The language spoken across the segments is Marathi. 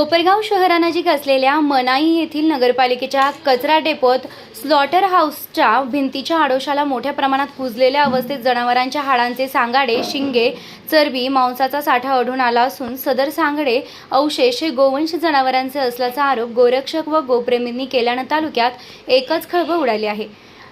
कोपरगाव शहरानजीक असलेल्या मनाई येथील नगरपालिकेच्या कचरा डेपोत स्लॉटर हाऊसच्या भिंतीच्या आडोशाला मोठ्या प्रमाणात कुजलेल्या अवस्थेत जनावरांच्या हाडांचे सांगाडे शिंगे चरबी मांसाचा साठा आढळून आला असून सदर सांगडे अवशेष हे गोवंश जनावरांचे असल्याचा आरोप गोरक्षक व गोप्रेमींनी केल्यानं तालुक्यात एकच खळबळ उडाली आहे.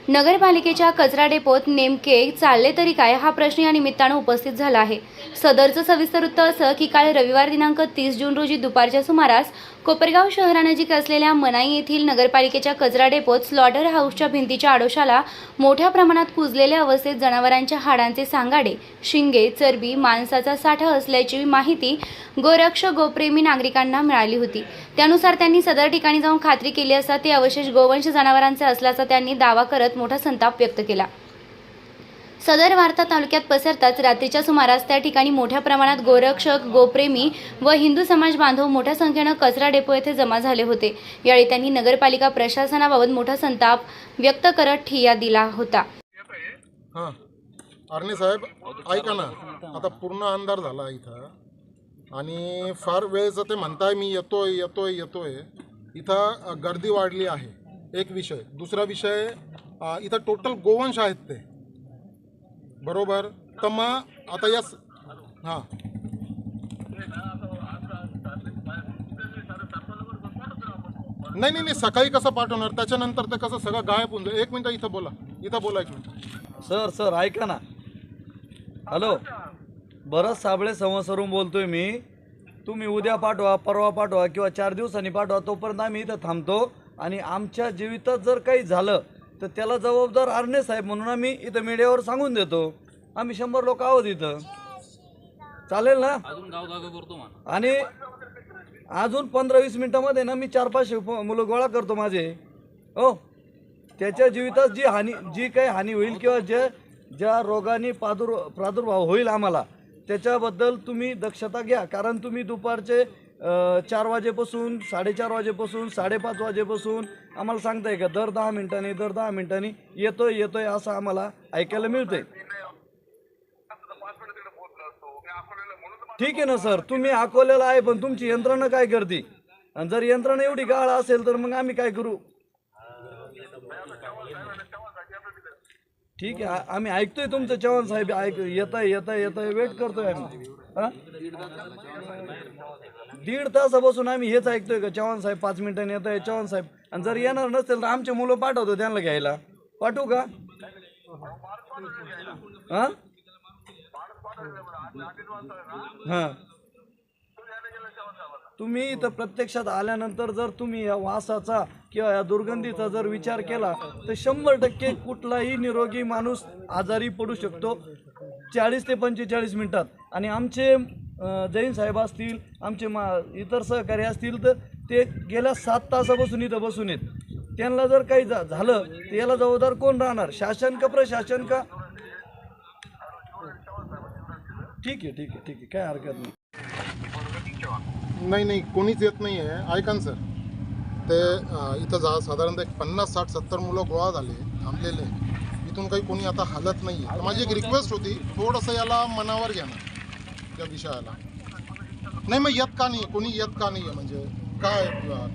नगरपालिकेच्या कचरा डेपोत नेमके चालले तरी काय हा प्रश्न या निमित्तानं उपस्थित झाला आहे. सदरचं सविस्तर वृत्त असं की काल रविवार दिनांक तीस जून रोजी दुपारच्या सुमारास कोपरगाव शहरानजीक असलेल्या मनाई येथील नगरपालिकेच्या कचरा डेपोत स्लॉटर हाऊसच्या भिंतीच्या आडोशाला मोठ्या प्रमाणात कुजलेल्या अवस्थेत जनावरांच्या हाडांचे सांगाडे शिंगे चरबी मांसाचा साठा असल्याची माहिती गोरक्ष गोप्रेमी नागरिकांना मिळाली होती. त्यानुसार त्यांनी सदर ठिकाणी जाऊन खात्री केली असता ते अवशेष गोवंश जनावरांचे असल्याचा त्यांनी दावा करत मोठा संताप व्यक्त केला. सदर वार्ता तालुक्यात पसरताच रात्रीच्या सुमारास त्या ठिकाणी मोठ्या प्रमाणात गोरक्षक गोप्रेमी व हिंदू समाज बांधव मोठ्या संख्येनं कचरा डेपो येथे जमा झाले होते. यावेळी त्यांनी नगरपालिका प्रशासनाबाबत मोठा संताप व्यक्त करत ठिय्या दिला होता. साहेब ऐका ना. आता पूर्ण अंधार झाला इथं. आणि फार वेळचं ते म्हणताय मी येतोय येतोय येतोय इथं गर्दी वाढली आहे. एक विषय. दुसरा विषय इथं टोटल गोवंश आहेत ते. बरोबर? तर मग आता या हां. नाही नाही नाही. सकाळी कसं पाठवणार? त्याच्यानंतर ते कसं सगळं गायब होऊन जाईल. एक मिनटं इथं बोला. इथं बोला एक मिनटं. सर सर ऐका ना. हॅलो. बरंच साबळे संवत्सरून बोलतोय मी. तुम्ही उद्या पाठवा परवा पाठवा किंवा चार दिवसांनी पाठवा तोपर्यंत आम्ही इथं थांबतो. आणि आमच्या जीवितात जर काही झालं तर त्याला जबाबदार आरणे साहेब म्हणून आम्ही इथं मीडियावर सांगून देतो. आम्ही शंभर लोक आहोत इथं. चालेल ना? आणि अजून पंधरा वीस मिनिटामध्ये ना मी चार पाचशे मुलं गोळा करतो माझे. हो? त्याच्या जीवितात जी हानी जी काही हानी होईल किंवा जे ज्या रोगाने प्रादुर् प्रादुर्भाव होईल आम्हाला त्याच्याबद्दल तुम्ही दक्षता घ्या. कारण तुम्ही दुपारचे चार वाजेपासून साडेचार वाजेपासून साडेपाच वाजेपासून आम्हाला सांगताय का दर दहा मिनिटांनी दर दहा मिनिटांनी येतोय येतोय असं आम्हाला ऐकायला मिळतंय. ठीक आहे ना सर. तुम्ही अकोल्याला आहे पण तुमची यंत्रणा काय करते? आणि जर यंत्रणा एवढी गाळ असेल तर मग आम्ही काय करू? ठीक आहे. आम्ही ऐकतोय तुमचं चव्हाण साहेब ऐक येत आहे येत आहे येत आहे वेट करतोय आम्ही. हा? दीड तासापासून आम्ही हेच ऐकतोय का? चव्हाण साहेब पाच मिनिटांनी येत आहे चव्हाण साहेब. आणि जर येणार नसेल तर आमचे मुलं पाठवतो त्यांना घ्यायला. पाठवू का? हां? हा. तुम्ही इथं प्रत्यक्षात आल्यानंतर जर तुम्ही या वासाचा किंवा या दुर्गंधीचा जर विचार केला तर शंभर टक्के कुठलाही निरोगी माणूस आजारी पडू शकतो. चाळीस ते पंचेचाळीस मिनिटात. आणि आमचे जैन साहेब असतील आमचे मा इतर सहकारी असतील तर ते गेल्या सात तासापासून इथं बसून आहेत. त्यांना जर काही झा झालं तर याला जबाबदार कोण राहणार? शासन का प्रशासन का? ठीक आहे ठीक आहे ठीक आहे. काय हरकत नाही. नाही नाही कोणीच येत नाही आहे ऐका ना सर. ते इथं जा साधारणतः एक पन्नास साठ सत्तर मुलं गोळा झाले थांबलेले. इथून काही कोणी आता हलत नाही आहे माझी एक रिक्वेस्ट होती थोडंसं याला मनावर घ्या ना त्या विषयाला. नाही मग येत का नाही? कोणी येत का नाही आहे म्हणजे काय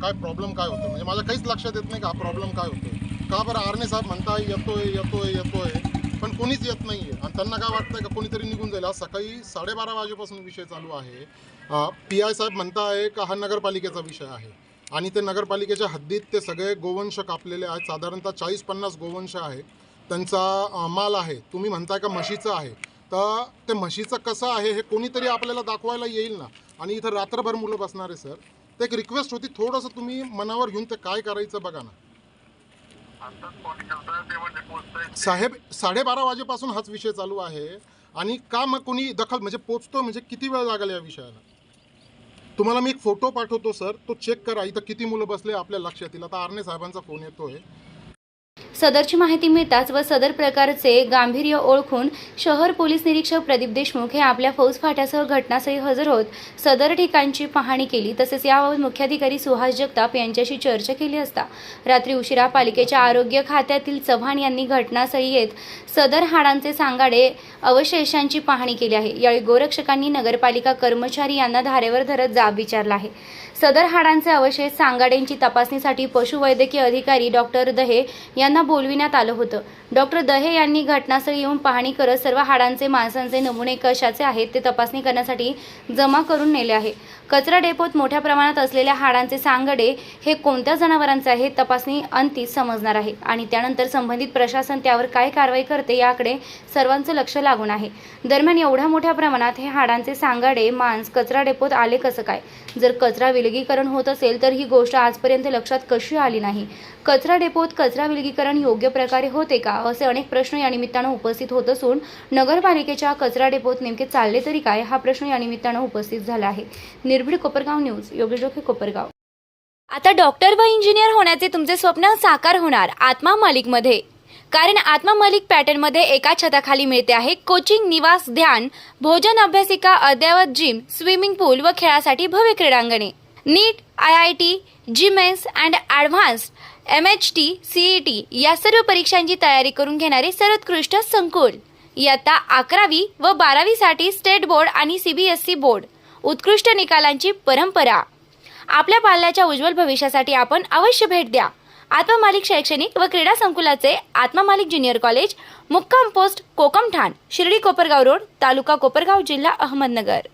काय प्रॉब्लेम काय होतो म्हणजे माझ्या काहीच लक्षात येत नाही का हा प्रॉब्लेम काय होतो का बरं आरणे साहेब म्हणताय येतोय येतोय येतोय? पण कोणीच येत नाही आहे आणि त्यांना काय वाटतंय का कोणीतरी निघून जाईल? आज सकाळी साडेबारा वाजेपासून विषय चालू आहे. पी आय साहेब म्हणता आहे का हा नगरपालिकेचा विषय आहे. आणि ते नगरपालिकेच्या हद्दीत ते सगळे गोवंश कापलेले आहेत. साधारणतः चाळीस पन्नास गोवंश आहेत. त्यांचा माल आहे. तुम्ही म्हणताय का म्हशीचं आहे? तर ते म्हशीचं कसं आहे हे कोणीतरी आपल्याला दाखवायला येईल ना? आणि इथं रात्रभर मुलं बसणार आहे सर. ते एक रिक्वेस्ट होती. थोडंसं तुम्ही मनावर घेऊन ते काय करायचं बघा ना. साहेब साडेबारा वाजेपासून हाच विषय चालू आहे. आणि का मग कोणी दखल म्हणजे पोचतो म्हणजे किती वेळ लागेल या विषयाला? तुम्हाला मी एक फोटो पाठवतो सर. तो चेक करा. इथं किती मुलं बसले आपल्या लक्षात येईल. आता आरणे साहेबांचा फोन येतोय. सदरची माहिती मिळताच व सदर प्रकारचे गांभीर्य ओळखून शहर पोलीस निरीक्षक प्रदीप देशमुख हे आपल्या फौज फाट्यासह घटनास्थळी हजर होत सदर ठिकाणची पाहणी केली. तसेच याबाबत मुख्याधिकारी सुहास जगताप यांच्याशी चर्चा केली असता रात्री उशिरा पालिकेच्या आरोग्य खात्यातील चव्हाण यांनी घटनास्थळी येत सदर हाडांचे सांगाडे अवशेषांची पाहणी केली आहे. यावेळी गोरक्षकांनी नगरपालिका कर्मचारी यांना धारेवर धरत जाब विचारला आहे. सदर हाडांचे अवशेष सांगाड्यांची तपासणीसाठी पशुवैद्यकीय अधिकारी डॉक्टर दहे यांना बोलविण्यात आलं होतं. डॉक्टर दहे यांनी घटनास्थळी येऊन पाहणी करत सर्व हाडांचे माणसांचे नमुने कशाचे आहेत ते तपासणी करण्यासाठी जमा करून नेले आहे. कचरा डेपोत मोठ्या प्रमाणात असलेल्या हाडांचे सांगडे हे कोणत्या जनावरांचे आहे तपासणी अंती समजणार आहे. आणि त्यानंतर संबंधित प्रशासन त्यावर काय कारवाई करते याकडे सर्वांचं लक्ष लागून आहे. दरम्यान एवढ्या मोठ्या प्रमाणात हे हाडांचे सांगाडे मांस कचरा डेपोत आले कसं काय? जर कचरा विलगीकरण होत असेल तर ही गोष्ट आजपर्यंत लक्षात कशी आली नाही? कचरा डेपोत कचरा विलगीकरण योग्य प्रकारे होते का? असे अनेक प्रश्न या निमित्तानं उपस्थित होत असून नगरपालिकेच्या कचरा डेपोत नेमके चालले तरी काय? हा प्रश्न या निमित्तानं उपस्थित झाला आहे. निर्भीड कोपरगाव न्यूज योगेश कोपरगाव. आता डॉक्टर व इंजिनियर होण्याचे तुमचे स्वप्न साकार होणार आत्मा मालिकमध्ये कारण आत्मा मालिक पॅटर्नमध्ये एका छताखाली मिळते आहे कोचिंग निवास ध्यान भोजन अभ्यासिका अद्ययावत जिम स्विमिंग पूल व खेळासाठी भव्य क्रीडांगणे. NEET I I T JEE Mains and advanced M H T C E T या सर्व परीक्षांची तयारी करून घेणारे सर्वोत्कृष्ट संकुल. इयत्ता अकरावी व बारावीसाठी स्टेट बोर्ड आणि C B S C board. उत्कृष्ट निकालांची परंपरा. आपल्या पाल्याच्या उज्ज्वल भविष्यासाठी आपण अवश्य भेट द्या. आत्ममालिक शैक्षणिक व क्रीडा संकुलाचे आत्मामालिक ज्युनियर कॉलेज मुक्काम पोस्ट कोकमठाण शिर्डी कोपरगाव रोड तालुका कोपरगाव जिल्हा अहमदनगर.